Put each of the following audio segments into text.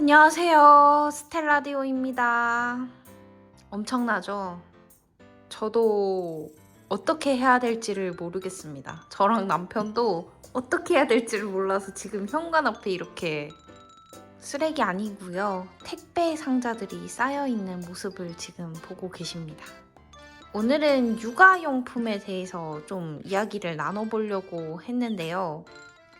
안녕하세요. 스텔라디오입니다. 엄청나죠? 저도 어떻게 해야 될지를 모르겠습니다. 저랑 남편도 어떻게 해야 될지를 몰라서 지금 현관 앞에 이렇게 쓰레기 아니고요. 택배 상자들이 쌓여 있는 모습을 지금 보고 계십니다. 오늘은 육아용품에 대해서 좀 이야기를 나눠보려고 했는데요.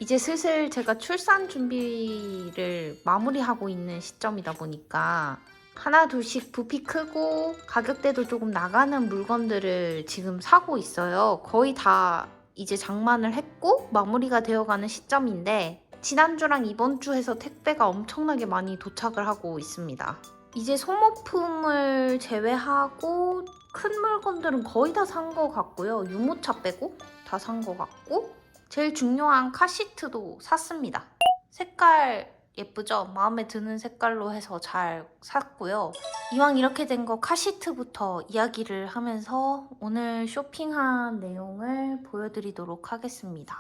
이제 슬슬 제가 출산 준비를 마무리하고 있는 시점이다 보니까 하나 둘씩 부피 크고 가격대도 조금 나가는 물건들을 지금 사고 있어요. 거의 다 이제 장만을 했고 마무리가 되어가는 시점인데 지난주랑 이번 주 에서 택배가 엄청나게 많이 도착을 하고 있습니다. 이제 소모품을 제외하고 큰 물건들은 거의 다산것 같고요. 유모차 빼고 다산것 같고 제일 중요한 카시트도 샀습니다. 색깔 예쁘죠? 마음에 드는 색깔로 해서 잘 샀고요. 이왕 이렇게 된 거 카시트부터 이야기를 하면서 오늘 쇼핑한 내용을 보여드리도록 하겠습니다.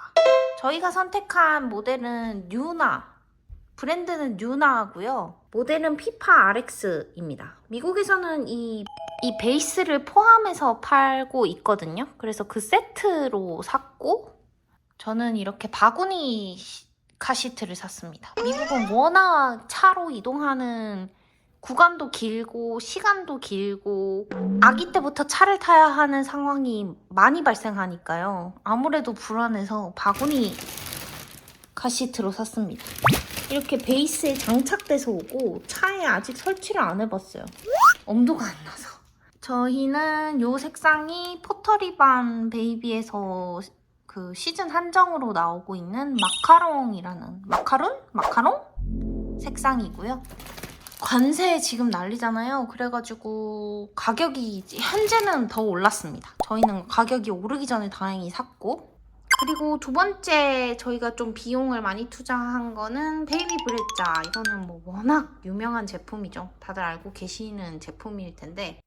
저희가 선택한 모델은 뉴나. 브랜드는 뉴나고요. 모델은 피파 RX입니다. 미국에서는 이, 이 베이스를 포함해서 팔고 있거든요. 그래서 그 세트로 샀고 저는 이렇게 바구니 시- 카시트를 샀습니다. 미국은 워낙 차로 이동하는 구간도 길고 시간도 길고 아기 때부터 차를 타야 하는 상황이 많이 발생하니까요. 아무래도 불안해서 바구니 카시트로 샀습니다. 이렇게 베이스에 장착돼서 오고 차에 아직 설치를 안 해봤어요. 엄도가 안 나서. 저희는 이 색상이 포터리반 베이비에서 그 시즌 한정으로 나오고 있는 마카롱이라는 마카론? 마카롱? 색상이고요. 관세 지금 난리잖아요. 그래가지고 가격이 현재는 더 올랐습니다. 저희는 가격이 오르기 전에 다행히 샀고 그리고 두 번째 저희가 좀 비용을 많이 투자한 거는 베이비 브레자 이거는 뭐 워낙 유명한 제품이죠. 다들 알고 계시는 제품일 텐데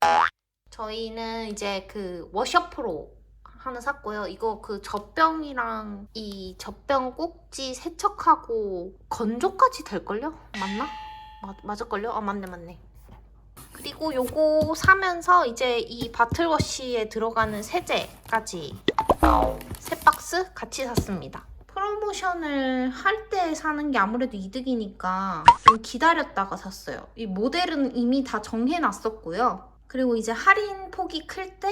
저희는 이제 그 워셔 프로 하나 샀고요. 이거 그 젖병이랑 이 젖병 꼭지 세척하고 건조까지 될걸요? 맞나? 맞, 맞을걸요? 아 맞네 맞네. 그리고 요거 사면서 이제 이 바틀워시에 들어가는 세제까지 세 박스 같이 샀습니다. 프로모션을 할 때 사는 게 아무래도 이득이니까 좀 기다렸다가 샀어요. 이 모델은 이미 다 정해놨었고요. 그리고 이제 할인 폭이 클 때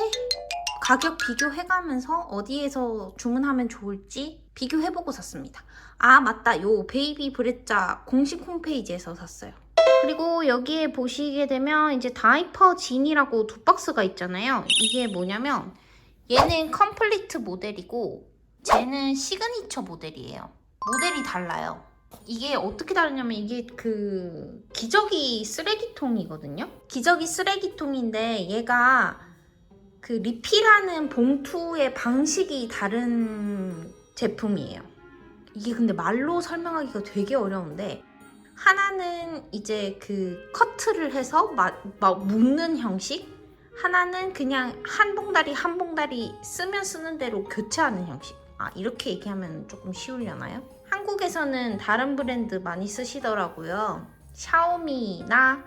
가격 비교해가면서 어디에서 주문하면 좋을지 비교해보고 샀습니다. 아 맞다 요 베이비 브레자 공식 홈페이지에서 샀어요. 그리고 여기에 보시게 되면 이제 다이퍼 진이라고 두 박스가 있잖아요. 이게 뭐냐면 얘는 컴플리트 모델이고 쟤는 시그니처 모델이에요. 모델이 달라요. 이게 어떻게 다르냐면 이게 그 기저귀 쓰레기통이거든요. 기저귀 쓰레기통인데 얘가 그 리필하는 봉투의 방식이 다른 제품이에요. 이게 근데 말로 설명하기가 되게 어려운데 하나는 이제 그 커트를 해서 막, 막 묶는 형식 하나는 그냥 한 봉다리 한 봉다리 쓰면 쓰는 대로 교체하는 형식 아 이렇게 얘기하면 조금 쉬우려나요? 한국에서는 다른 브랜드 많이 쓰시더라고요 샤오미나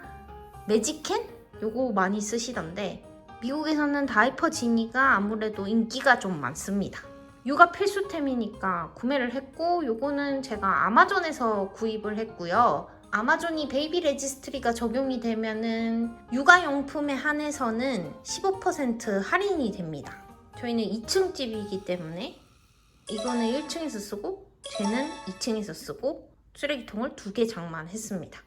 매직캔? 요거 많이 쓰시던데 미국에서는 다이퍼 지니가 아무래도 인기가 좀 많습니다. 육아 필수템이니까 구매를 했고 요거는 제가 아마존에서 구입을 했고요. 아마존이 베이비 레지스트리가 적용이 되면은 육아용품에 한해서는 15% 할인이 됩니다. 저희는 2층 집이기 때문에 이거는 1층에서 쓰고 쟤는 2층에서 쓰고 쓰레기통을 두 개 장만했습니다.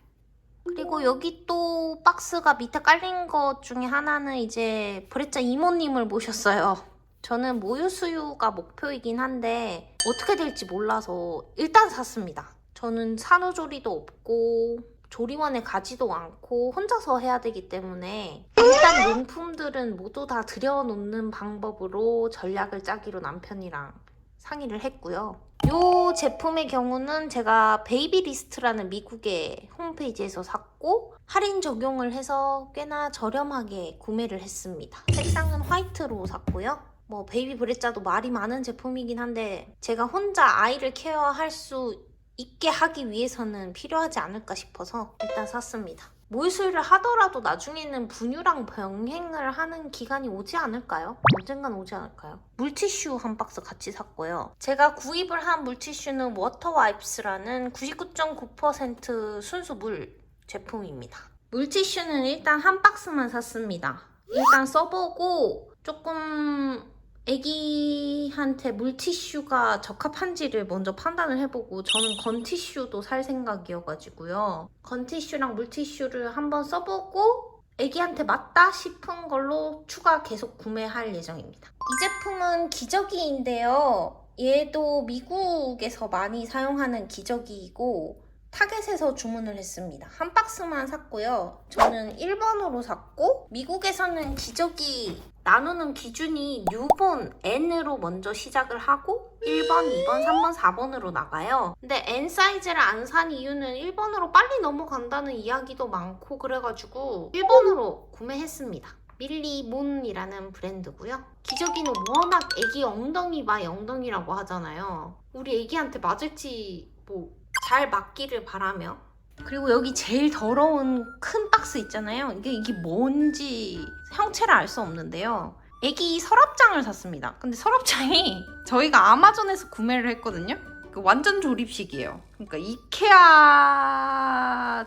그리고 여기 또 박스가 밑에 깔린 것 중에 하나는 이제 브레짜 이모님을 모셨어요. 저는 모유 수유가 목표이긴 한데 어떻게 될지 몰라서 일단 샀습니다. 저는 산후조리도 없고 조리원에 가지도 않고 혼자서 해야 되기 때문에 일단 용품들은 모두 다 들여놓는 방법으로 전략을 짜기로 남편이랑 상의를 했고요. 이 제품의 경우는 제가 베이비리스트라는 미국의 홈페이지에서 샀고 할인 적용을 해서 꽤나 저렴하게 구매를 했습니다. 색상은 화이트로 샀고요. 뭐 베이비 브레자도 말이 많은 제품이긴 한데 제가 혼자 아이를 케어할 수 있게 하기 위해서는 필요하지 않을까 싶어서 일단 샀습니다. 모유수유를 하더라도 나중에는 분유랑 병행을 하는 기간이 오지 않을까요? 언젠간 오지 않을까요? 물티슈 한 박스 같이 샀고요. 제가 구입을 한 물티슈는 워터와이프스라는 99.9% 순수 물 제품입니다. 물티슈는 일단 한 박스만 샀습니다. 일단 써보고 조금 애기한테 물티슈가 적합한지를 먼저 판단을 해보고 저는 건티슈도 살 생각이어가지고요. 건티슈랑 물티슈를 한번 써보고 애기한테 맞다 싶은 걸로 추가 계속 구매할 예정입니다. 이 제품은 기저귀인데요. 얘도 미국에서 많이 사용하는 기저귀이고 타겟에서 주문을 했습니다. 한 박스만 샀고요. 저는 1번으로 샀고 미국에서는 기저귀 나누는 기준이 뉴본 N으로 먼저 시작을 하고 1번, 2번, 3번, 4번으로 나가요. 근데 N 사이즈를 안 산 이유는 1번으로 빨리 넘어간다는 이야기도 많고 그래가지고 1번으로 구매했습니다. 밀리몬이라는 브랜드고요. 기저귀는 워낙 애기 엉덩이 바이 엉덩이라고 하잖아요. 우리 애기한테 맞을지 뭐 잘 맞기를 바라며 그리고 여기 제일 더러운 큰 박스 있잖아요. 이게 이게 뭔지 형체를 알 수 없는데요. 애기 서랍장을 샀습니다. 근데 서랍장이 저희가 아마존에서 구매를 했거든요. 그 완전 조립식이에요. 그러니까 이케아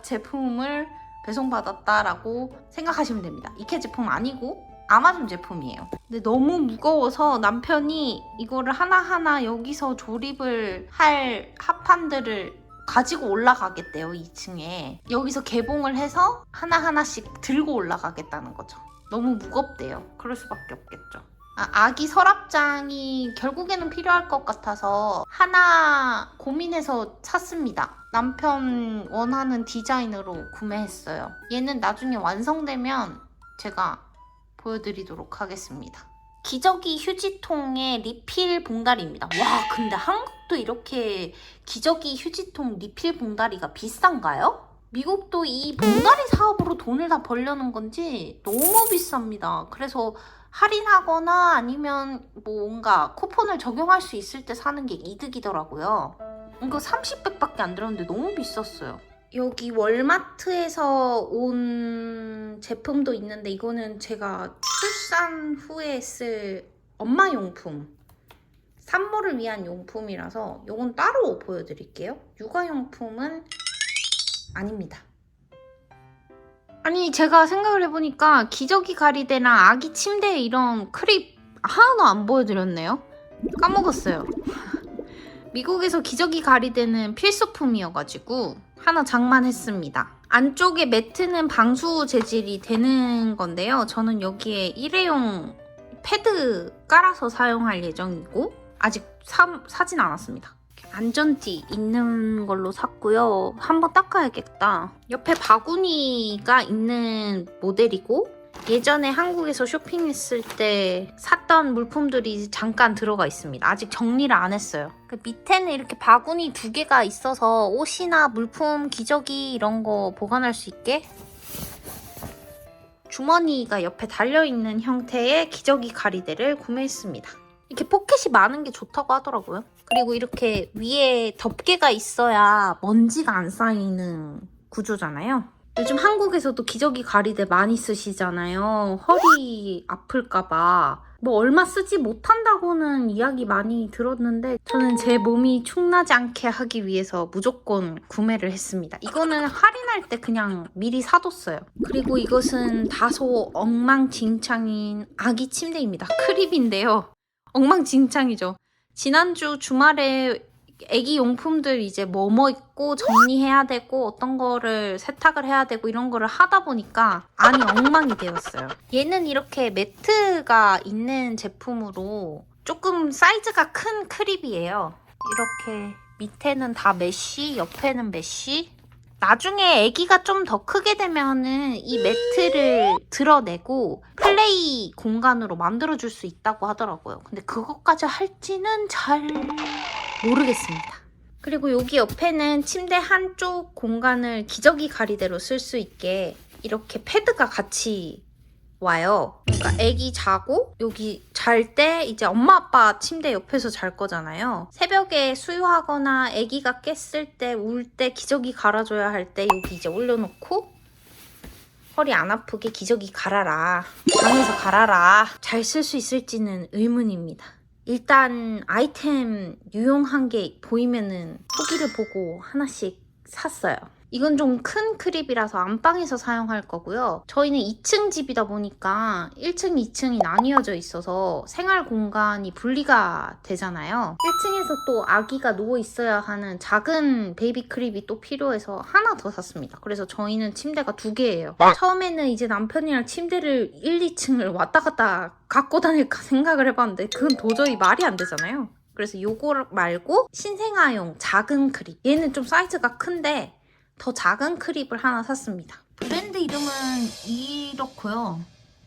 제품을 배송받았다라고 생각하시면 됩니다. 이케아 제품 아니고 아마존 제품이에요. 근데 너무 무거워서 남편이 이거를 하나하나 여기서 조립을 할 합판들을 가지고 올라가겠대요, 2층에. 여기서 개봉을 해서 하나하나씩 들고 올라가겠다는 거죠. 너무 무겁대요. 그럴 수밖에 없겠죠. 아, 아기 서랍장이 결국에는 필요할 것 같아서 하나 고민해서 샀습니다. 남편 원하는 디자인으로 구매했어요. 얘는 나중에 완성되면 제가 보여드리도록 하겠습니다. 기저귀 휴지통의 리필 봉다리입니다. 와, 근데 한국도 이렇게 기저귀 휴지통 리필 봉다리가 비싼가요? 미국도 이 봉다리 사업으로 돈을 다 벌려는 건지 너무 비쌉니다. 그래서 할인하거나 아니면 뭔가 쿠폰을 적용할 수 있을 때 사는 게 이득이더라고요. 이거 30백밖에 안 들었는데 너무 비쌌어요. 여기 월마트에서 온 제품도 있는데 이거는 제가 출산 후에 쓸 엄마 용품 산모를 위한 용품이라서 이건 따로 보여드릴게요. 육아용품은 아닙니다. 아니 제가 생각을 해보니까 기저귀 가리대랑 아기 침대 이런 크립 하나도 안 보여드렸네요. 까먹었어요. 미국에서 기저귀 가리대는 필수품이어가지고 하나 장만했습니다. 안쪽에 매트는 방수 재질이 되는 건데요. 저는 여기에 일회용 패드 깔아서 사용할 예정이고 아직 사, 사진 않았습니다. 안전띠 있는 걸로 샀고요. 한번 닦아야겠다. 옆에 바구니가 있는 모델이고 예전에 한국에서 쇼핑했을 때 샀던 물품들이 잠깐 들어가 있습니다. 아직 정리를 안 했어요. 그 밑에는 이렇게 바구니 두 개가 있어서 옷이나 물품, 기저귀 이런 거 보관할 수 있게 주머니가 옆에 달려있는 형태의 기저귀 가리대를 구매했습니다. 이렇게 포켓이 많은 게 좋다고 하더라고요. 그리고 이렇게 위에 덮개가 있어야 먼지가 안 쌓이는 구조잖아요. 요즘 한국에서도 기저귀 가리대 많이 쓰시잖아요. 허리 아플까봐. 뭐 얼마 쓰지 못한다고는 이야기 많이 들었는데 저는 제 몸이 축나지 않게 하기 위해서 무조건 구매를 했습니다. 이거는 할인할 때 그냥 미리 사뒀어요. 그리고 이것은 다소 엉망진창인 아기 침대입니다. 크립인데요. 엉망진창이죠. 지난주 주말에 애기 용품들 이제 뭐뭐 있고 정리해야 되고 어떤 거를 세탁을 해야 되고 이런 거를 하다 보니까 안이 엉망이 되었어요. 얘는 이렇게 매트가 있는 제품으로 조금 사이즈가 큰 크립이에요. 이렇게 밑에는 다 메쉬, 옆에는 메쉬. 나중에 아기가 좀 더 크게 되면은 이 매트를 드러내고 플레이 공간으로 만들어줄 수 있다고 하더라고요. 근데 그것까지 할지는 잘 모르겠습니다. 그리고 여기 옆에는 침대 한쪽 공간을 기저귀 가리대로 쓸 수 있게 이렇게 패드가 같이 와요. 그러니까 아기 자고 여기 잘 때 이제 엄마 아빠 침대 옆에서 잘 거잖아요. 새벽에 수유하거나 아기가 깼을 때울때 기저귀 갈아줘야 할 때 여기 이제 올려놓고 허리 안 아프게 기저귀 갈아라. 방에서 갈아라. 잘 쓸 수 있을지는 의문입니다. 일단 아이템 유용한 게 보이면은 후기를 보고 하나씩 샀어요. 이건 좀 큰 크립이라서 안방에서 사용할 거고요. 저희는 2층 집이다 보니까 1층, 2층이 나뉘어져 있어서 생활 공간이 분리가 되잖아요. 1층에서 또 아기가 누워 있어야 하는 작은 베이비 크립이 또 필요해서 하나 더 샀습니다. 그래서 저희는 침대가 두 개예요. 처음에는 이제 남편이랑 침대를 1, 2층을 왔다 갔다 갖고 다닐까 생각을 해봤는데 그건 도저히 말이 안 되잖아요. 그래서 요거 말고 신생아용 작은 크립. 얘는 좀 사이즈가 큰데 더 작은 크립을 하나 샀습니다. 브랜드 이름은 이렇고요.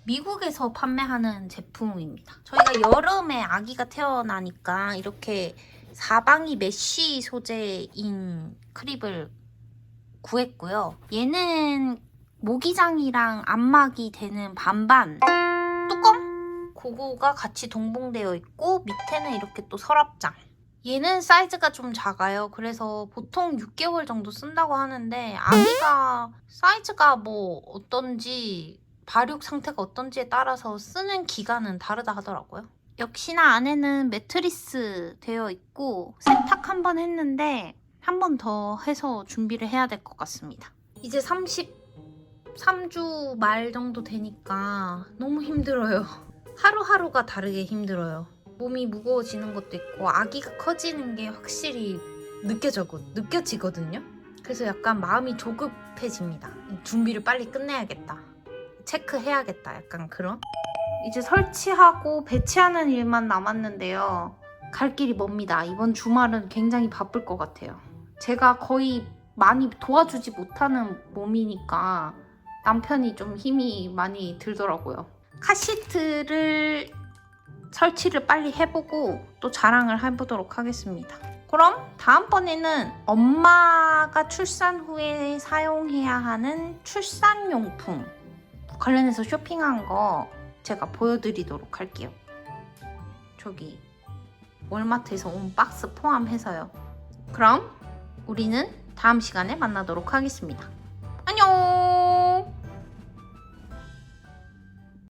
미국에서 판매하는 제품입니다. 저희가 여름에 아기가 태어나니까 이렇게 사방이 메쉬 소재인 크립을 구했고요. 얘는 모기장이랑 안막이 되는 반반 뚜껑 그거가 같이 동봉되어 있고 밑에는 이렇게 또 서랍장 얘는 사이즈가 좀 작아요. 그래서 보통 6개월 정도 쓴다고 하는데 아기가 사이즈가 뭐 어떤지 발육 상태가 어떤지에 따라서 쓰는 기간은 다르다 하더라고요. 역시나 안에는 매트리스 되어 있고 세탁 한 번 했는데 한 번 더 해서 준비를 해야 될 것 같습니다. 이제 33주 말 정도 되니까 너무 힘들어요. 하루하루가 다르게 힘들어요. 몸이 무거워지는 것도 있고 아기가 커지는 게 확실히 느껴져, 느껴지거든요. 그래서 약간 마음이 조급해집니다. 준비를 빨리 끝내야겠다. 체크해야겠다. 약간 그런. 이제 설치하고 배치하는 일만 남았는데요. 갈 길이 멉니다. 이번 주말은 굉장히 바쁠 것 같아요. 제가 거의 많이 도와주지 못하는 몸이니까 남편이 좀 힘이 많이 들더라고요. 카시트를 설치를 빨리 해보고 또 자랑을 해보도록 하겠습니다. 그럼 다음번에는 엄마가 출산 후에 사용해야 하는 출산용품 관련해서 쇼핑한 거 제가 보여드리도록 할게요. 저기 월마트에서 온 박스 포함해서요. 그럼 우리는 다음 시간에 만나도록 하겠습니다.